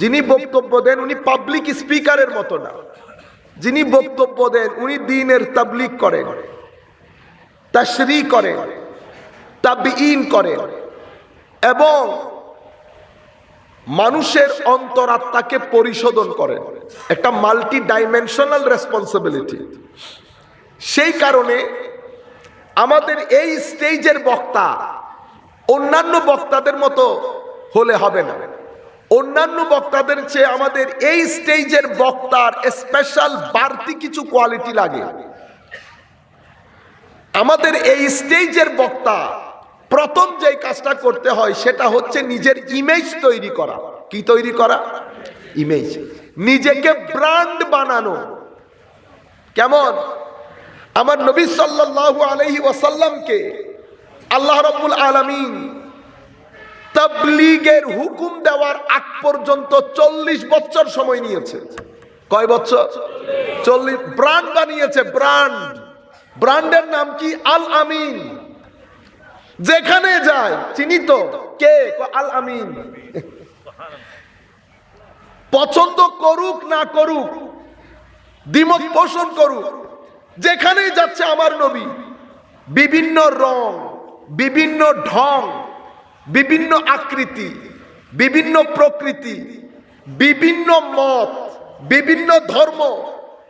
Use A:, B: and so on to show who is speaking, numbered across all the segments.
A: যিনি বক্তব্য দেন উনি পাবলিক স্পিকারের মতো না। যিনি বক্তব্য দেন উনি দিনের তাবলিক করেন তাশরি করেন তাবিইন করেন এবং মানুষের অন্তরাত্মাকে পরিশোধন করেন। একটা মাল্টি ডাইমেনশনাল রেসপন্সিবিলিটি সেই কারণে আমাদের এই স্টেজের বক্তা অন্যান্য বক্তাদের মতো হলে হবে না। অন্যান্য বক্তাদের চেয়ে আমাদের এই স্টেজের বক্তার স্পেশাল বাড়তি কিছু কোয়ালিটি লাগে। আমাদের এই স্টেজের বক্তা প্রথম যে কাজটা করতে হয় সেটা হচ্ছে নিজের ইমেজ তৈরি করা। কি তৈরি করা? ইমেজ নিজেকে ব্র্যান্ড বানানো। কেমন? আমার নবী সাল্লাল্লাহু আলাইহি ওয়াসাল্লামকে আল্লাহ রাব্বুল আলামিন তাবলীগের হুকুম দেওয়ার আগ পর্যন্ত চল্লিশ বছর সময় নিয়েছে। কয় বছর? চল্লিশ। ব্র্যান্ড বানিয়েছে, ব্র্যান্ড। ব্রান্ডের নাম কি? আল আমিন। যেখানে যায়, চিনি তো? কে? আল আমিন। পছন্দ করুক না করুক, দ্বিমত পোষণ করুক, যেখানেই যাচ্ছে আমার নবী, বিভিন্ন রং, বিভিন্ন ঢং বিভিন্ন আকৃতি, বিভিন্ন প্রকৃতি, বিভিন্ন মত, বিভিন্ন ধর্ম,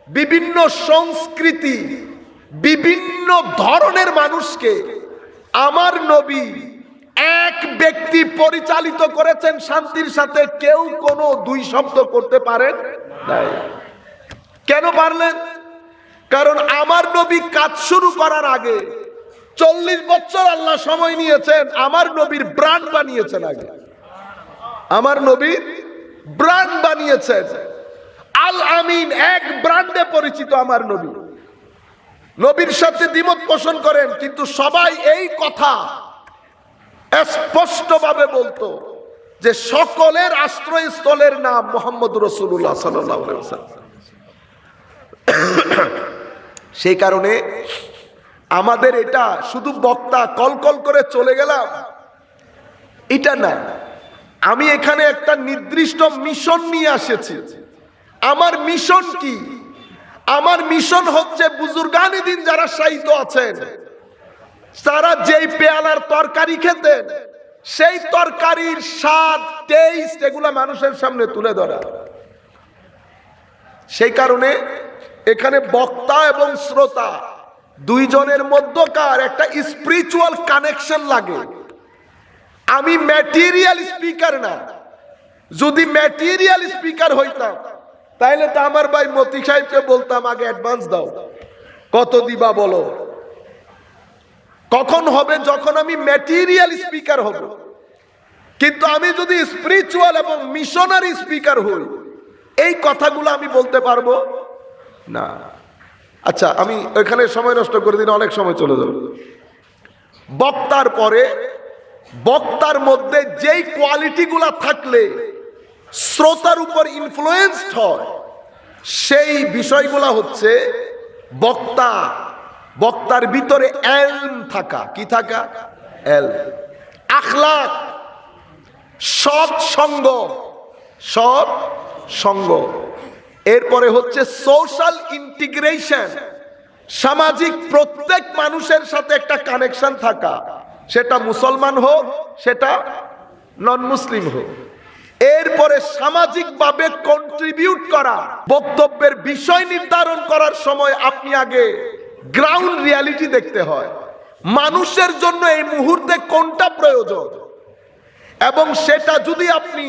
A: বিভিন্ন সংস্কৃতি, বিভিন্ন ধরনের মানুষকে আমার নবী এক ব্যক্তি পরিচালিত করেছেন শান্তির সাথে। কেউ কোনো দুই শব্দ করতে পারেন নাই। কেন পারলেন? কারণ আমার নবী কাজ শুরু করার আগে চল্লিশ বছর আল্লাহ সময় নিয়েছেন, আমার নবীর ব্র্যান্ড বানিয়েছেন আগে। আমার নবীর ব্র্যান্ড বানিয়েছেন। আল আমিন এক ব্র্যান্ডে পরিচিত আমার নবী। নবীর সাথে দ্বিমত পোষণ করেন, কিন্তু সবাই এই কথা স্পষ্টভাবে বলতো যে সকলের আশ্রয়স্থলের নাম মোহাম্মদ রসুল্লাহ সাল্লাহ সেই কারণে আমাদের এটা শুধু বক্তা কলকল করে চলে গেলাম। এটা না। আমি এখানে একটা নির্দিষ্ট মিশন নিয়ে এসেছি আমার মিশন কি? আমার মিশন হচ্ছে বুজুর্গানি দিন যারা সাহিত্য আছেন, তারা যেই পেয়ালার তরকারি খেতেন, সেই তরকারির স্বাদ টেস্ট এগুলা মানুষের সামনে তুলে ধরা। সেই কারণে এখানে বক্তা এবং শ্রোতা দুইজনের মধ্যকার একটা স্পিরিচুয়াল কানেকশন লাগে। আমি ম্যাটেরিয়াল স্পিকার না। যদি ম্যাটেরিয়াল স্পিকার হইতাম, তাইলে তো আমার ভাই মতি সাহেবকে বলতাম, আগে অ্যাডভান্স দাও। কত দিবা বলো? কখন হবে? যখন আমি ম্যাটেরিয়াল স্পিকার হব। কিন্তু আমি যদি স্পিরিচুয়াল এবং মিশনারি স্পিকার হই, এই কথাগুলো আমি বলতে পারব? না। আচ্ছা আমি এখানে সময় নষ্ট করে দিন অনেক সময় চলে যাবে। বক্তার পরে, বক্তার মধ্যে যেই কোয়ালিটিগুলা থাকলে শ্রোতার উপর ইনফ্লুয়েন্সড হয়, সেই বিষয়গুলা হচ্ছে বক্তা, বক্তার ভিতরে এলম থাকা। কি থাকা? এল আখলাক সৎ সঙ্গ সৎ সঙ্গ এরপরে হচ্ছে সোশ্যাল ইন্টিগ্রেশন সামাজিক প্রত্যেক মানুষের সাথে একটা কানেকশন থাকা। সেটা মুসলমান হোক, সেটা নন মুসলিম হোক। এরপরে সামাজিকভাবে কন্ট্রিবিউট করা। বক্তব্যের বিষয় নির্ধারণ করার সময় আপনি আগে গ্রাউন্ড রিয়ালিটি দেখতে হয়। মানুষের জন্য এই মুহূর্তে কোনটা প্রয়োজন? এবং সেটা যদি আপনি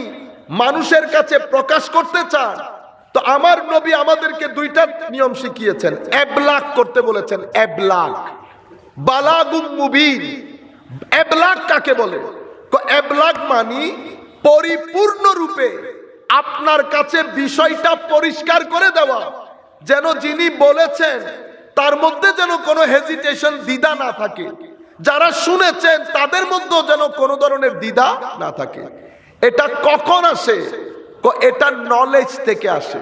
A: মানুষের কাছে প্রকাশ করতে চান তো আমার নবী আমাদেরকে দুইটা নিয়ম শিখিয়েছেন। এবলাক করতে বলেছেন, এবলাক। বালাগুম মুবিন। এবলাক কাকে বলে? এবলাক মানি পরিপূর্ণ রূপে আপনার কাছে বিষয়টা পরিষ্কার করে দেওয়া। যেন যিনি বলেছেন, তার মধ্যে যেন কোনো হেজিটেশন দ্বিধা না থাকে। যারা শুনেছেন, তাদের মধ্যেও যেন কোনো ধরনের দ্বিধা না থাকে। এটা কখন আসে? এটা নলেজ থেকে আসে।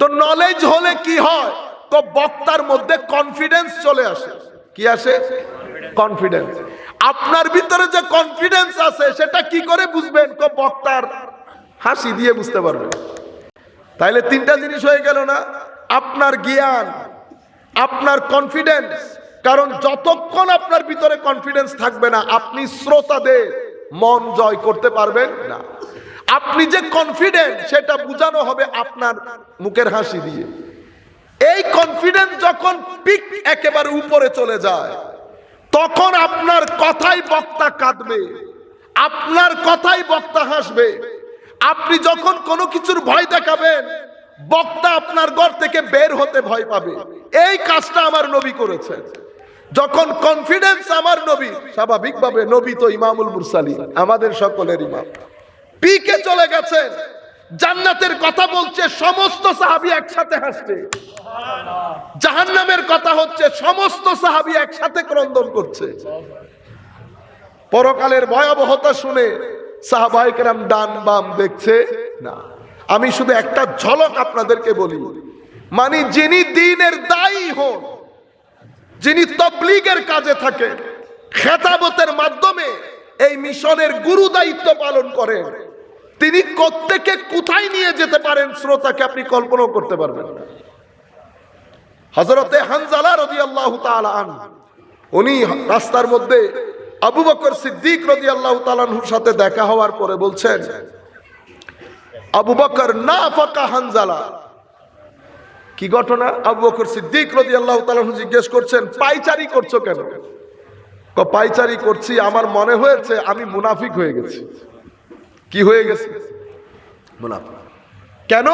A: তো নলেজ হলে কি হয়? তো বক্তার মধ্যে কনফিডেন্স চলে আসে। কি আসে? কনফিডেন্স আপনার ভিতরে যে কনফিডেন্স আছে, সেটা কি করে বুঝবেন? তো বক্তার হাসি দিয়ে বুঝতে পারবেন। তাইলে তিনটা জিনিস হয়ে গেল না? আপনার জ্ঞান, আপনার কনফিডেন্স কারণ যতক্ষণ আপনার ভিতরে কনফিডেন্স থাকবে না, আপনি শ্রোতাদের মন জয় করতে পারবেন না। আপনি যে কনফিডেন্ট সেটা বোঝানো হবে আপনার মুখের হাসি দিয়ে। এই কনফিডেন্স যখন পিক একেবারে উপরে চলে যায়, তখন আপনার কথাই বক্তা কাঁদবে, আপনার কথাই বক্তা হাসবে। আপনি যখন কোনো কিছুর ভয় দেখাবেন, বক্তা আপনার ঘর থেকে বের হতে ভয় পাবে। এই কাজটা আমার নবী করেছেন। যখন কনফিডেন্স আমার নবী, স্বাভাবিকভাবে নবী তো ইমামুল মুরসালি আমাদের সকলের ইমাম। পিকে চলে গেছেন। জান্নাতের কথা বলছে, সমস্ত সাহাবি একসাথে হাসছে। জাহান্নামের কথা হচ্ছে, সমস্ত সাহাবি একসাথে ক্রন্দন করছে। পরকালের ভয়াবহতা শুনে সাহাবাহিকেরাম ডান বাম দেখছে, না। আমি শুধু একটা ঝলক আপনাদেরকে বলি মানে যিনি দিনের দায়ী হন, যিনি তবলিগের কাজে থাকেন, খেতাবতের মাধ্যমে এই মিশনের গুরু দায়িত্ব পালন করেন তিনি প্রত্যেকে কোথায় নিয়ে যেতে পারেন শ্রোতাকে আপনি কল্পনাও করতে পারবেন হজরতে হানজালা রদি আল্লাহ আন উনি রাস্তার মধ্যে আবু বকর সিদ্দিক রদি আল্লাহ তালানহুর সাথে দেখা হওয়ার পরে বলছেন, আবু বকর না ফাঁকা হানজালা। কি ঘটনা? আবু বকর সিদ্দিক রদি আল্লাহ তালানহু জিজ্ঞেস করছেন, পাইচারি করছ কেন? পাইচারি করছি, আমার মনে হয়েছে আমি মুনাফিক হয়ে গেছি। কি হয়ে গেছে? মুনাফিক কেন?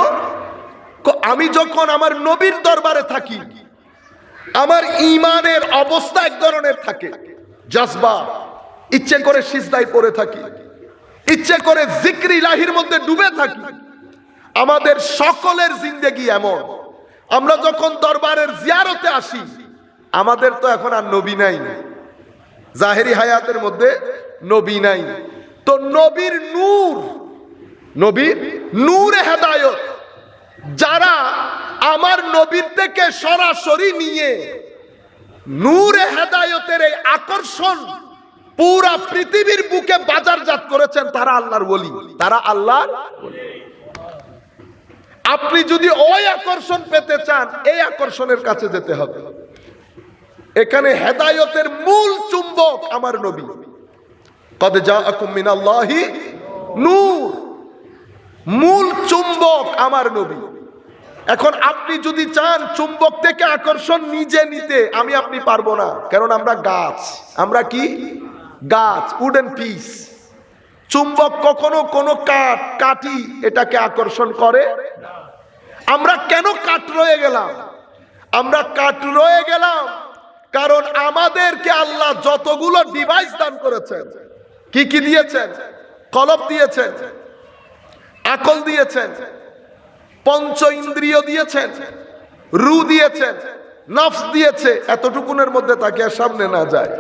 A: আমি যখন আমার নবীর দরবারে থাকি আমার ইমানের অবস্থা এক ধরনের থাকে। জজবা ইচ্ছে করে সিজদায় পড়ে থাকি ইচ্ছে করে জিক্রি লাহির মধ্যে ডুবে থাকি। আমাদের সকলের জিন্দেগি এমন। আমরা যখন দরবারের জিয়ারতে আসি আমাদের তো এখন আর নবী নাই। জাহেরি হায়াতের মধ্যে নবী নাই। তো নবীর নূর, নবীর নূরে হেদায়ত। যারা আমার নবীর থেকে সরাসরি নিয়ে নূরে হেদায়তের এই আকর্ষণ পুরা পৃথিবীর বুকে বাজারজাত করেছেন তারা আল্লাহর বলি তারা আল্লাহর। আপনি যদি ওই আকর্ষণ পেতে চান, এই আকর্ষণের কাছে যেতে হবে। এখানে হেদায়তের মূল চুম্বক আমার নবী। কদ যা মিনাল্লাহি নূর মূল চুম্বক আমার নবী। এখন আপনি যদি চান চুম্বক থেকে আকর্ষণ নিজে নিতে, আমি আপনি পারব না। কারণ আমরা গাছ। আমরা কি? গাছ উডেন পিস চুম্বক কখনো কোনো কাঠ কাটি এটাকে আকর্ষণ করে আমরা কেন কাঠ রয়ে গেলাম? আমরা কাঠ রয়ে গেলাম কারণ আমাদেরকে আল্লাহ যতগুলো ডিভাইস দান করেছেন। কি কি দিয়েছেন? কলব দিয়েছেন, আকল দিয়েছেন, পঞ্চ ইন্দ্রিয় দিয়েছেন, রু দিয়েছেন, নফস দিয়েছে, এতটুকুনের মধ্যে তাকে আর সামনে না যায়।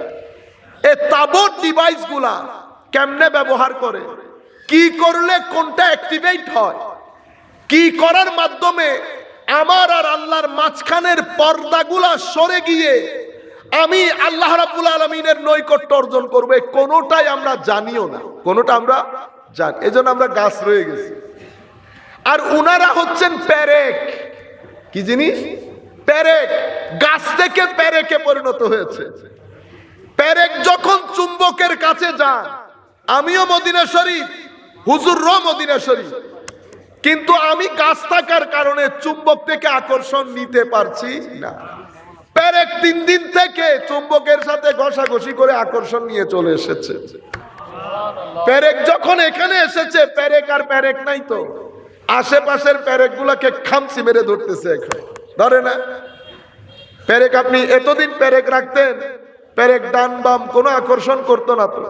A: এ তাবৎ ডিভাইসগুলা কেমনে ব্যবহার করে? কি করলে কোনটা অ্যাক্টিভেট হয়? কি করার মাধ্যমে আমার আর আল্লাহর মাঝখানের পর্দাগুলা সরে গিয়ে আমি আল্লাহ রাব্বুল আলমিনের নৈকট্য অর্জন করবে, কোনোটাই আমরা জানিও না। কোনোটা আমরা জানি, এজন্য আমরা গাছ রয়ে গেছি। আর উনারা হচ্ছেন প্যারেক কি জিনিস? প্যারেক গাছ থেকে প্যারেকে পরিণত হয়েছে। প্যারেক যখন চুম্বকের কাছে যান, আমিও মদিনা শরীফ হুজুর র মদিনা শরীফ। কিন্তু আমি গাছ থাকার কারণে চুম্বক থেকে আকর্ষণ নিতে পারছি না। প্যারেক তিন দিন থেকে চুম্বকের সাথে ঘষাঘষি করে আকর্ষণ নিয়ে চলে এসেছে। প্যারেক যখন এখানে এসেছে প্যারেক আর প্যারেক নাই তো। আশেপাশের প্যারেক গুলাকে খামচি মেরে ধরতেছে এখন। ধরে না? প্যারেক আপনি এতদিন প্যারেক রাখতেন প্যারেক ডান বাম কোনো আকর্ষণ করতো না তো।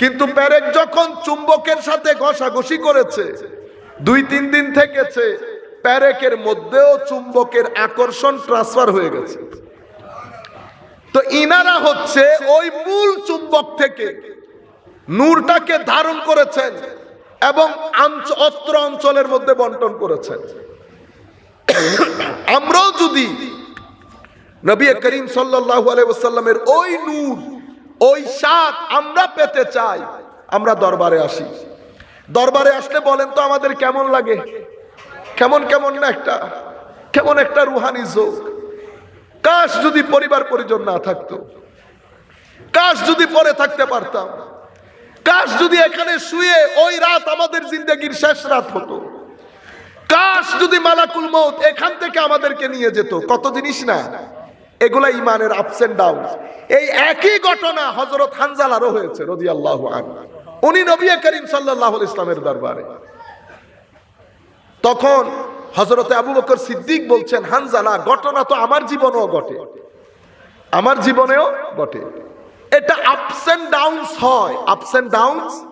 A: কিন্তু প্যারেক যখন চুম্বকের সাথে ঘষাঘষি করেছে, দুই তিন দিন থেকেছে প্যারেকের মধ্যেও চুম্বকের আকর্ষণ ট্রান্সফার হয়ে গেছে। তো ইনারা হচ্ছে ওই মূল চুম্বক থেকে নূরটাকে ধারণ করেছেন এবং অত্র অঞ্চলের মধ্যে বন্টন করেছেন। আমরাও যদি নবী করিম সাল্লাল্লাহু আলাইহি ওই নূর, ওই স্বাদ আমরা পেতে চাই, আমরা দরবারে আসি। দরবারে আসলে বলেন তো আমাদের কেমন লাগে? কেমন কেমন না একটা, কেমন একটা রুহানি যোগ কাশ যদি পরিবার পরিজন না থাকতো, কাশ যদি পরে থাকতে পারতাম, কাশ যদি এখানে শুয়ে ওই রাত আমাদের জিন্দগির শেষ রাত হতো, কাশ যদি মালাকুল মৌত এখান থেকে আমাদেরকে নিয়ে যেত, কত জিনিস না? এগুলা ইমানের আপস এন্ড ডাউন এই একই ঘটনা হজরত হানজালারও হয়েছে রদি আল্লাহ উনি নবী করিম সাল্লাহ ইসলামের দরবারে। তখন হজরতে আবু বকর সিদ্দিক বলছেন, হানজালা, ঘটনা তো আমার জীবনেও ঘটে। আমার জীবনেও ঘটে। এটা আপস অ্যান্ড ডাউনস হয়। Ups and downs